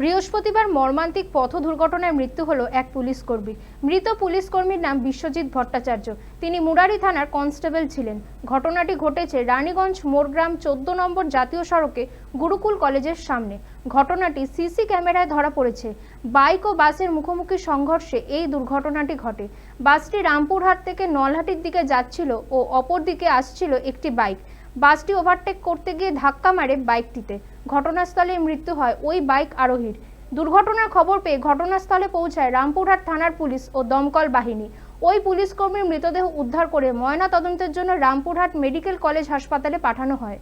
বৃহস্পতিবার মর্মান্তিক পথ দুর্ঘটনায় মৃত্যু হলো এক পুলিশ কর্মী। মৃত পুলিশ কর্মীর নাম বিশ্বজিৎ ভট্টাচার্য। তিনি মুরারি থানার কনস্টেবল ছিলেন। ঘটনাটি ঘটেছে রানীগঞ্জ মোরগ্রাম চোদ্দ নম্বর জাতীয় সড়কে গুরুকুল কলেজের সামনে। ঘটনাটি সিসি ক্যামেরায় ধরা পড়েছে। বাইক ও বাসের মুখোমুখি সংঘর্ষে এই দুর্ঘটনাটি ঘটে। বাসটি রামপুরহাট থেকে নলহাটির দিকে যাচ্ছিল ও অপর দিকে আসছিল একটি বাইক। বাসটি ওভারটেক করতে গিয়ে ধাক্কা মারে বাইকটিতে। ঘটনাস্থলে মৃত্যু হয় ওই বাইক আরোহীর। দুর্ঘটনার খবর পেয়ে ঘটনাস্থলে পৌঁছায় রামপুরহাট থানার পুলিশ ও দমকল বাহিনী। ওই পুলিশ কর্মীর মৃতদেহ উদ্ধার করে ময়না তদন্তের জন্য রামপুরহাট মেডিকেল কলেজ হাসপাতালে পাঠানো হয়।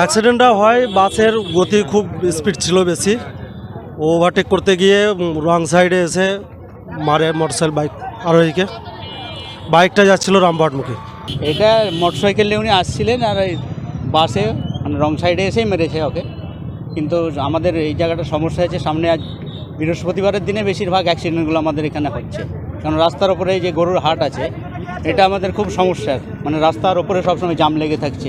অ্যাক্সিডেন্টটা হয়, বাসের গতি খুব স্পিড ছিল বেশি। ওভারটেক করতে গিয়ে রং সাইডে এসে মারে মোটরসাইকেল বাইক। আরোহীকে বাইকটা যাচ্ছিল রামবাটমুখী এটা মোটরসাইকেল নিয়ে উনি আসছিলেন আর বাসে মানে রং সাইডে এসেই মেরেছে ওকে। কিন্তু আমাদের এই জায়গাটা সমস্যা হয়েছে, সামনে আজ বৃহস্পতিবারের দিনে বেশিরভাগ অ্যাক্সিডেন্টগুলো আমাদের এখানে হচ্ছে। কারণ রাস্তার ওপরে যে গরুর হাট আছে, এটা আমাদের খুব সমস্যার। মানে রাস্তার ওপরে সবসময় জাম লেগে থাকছে।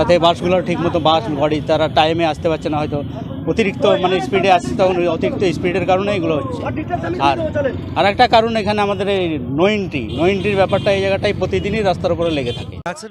তাতে বাসগুলো ঠিক মতো বাস গড়ি তারা টাইমে আসতে পারছে না হয়তো। অতিরিক্ত মানে স্পিডে আসছে তখন অতিরিক্ত স্পিডের কারণে এগুলো হচ্ছে। আর আর একটা কারণ এখানে আমাদের এই নইনটি নইনটির ব্যাপারটা এই জায়গাটাই প্রতিদিনই রাস্তার উপরে লেগে থাকে।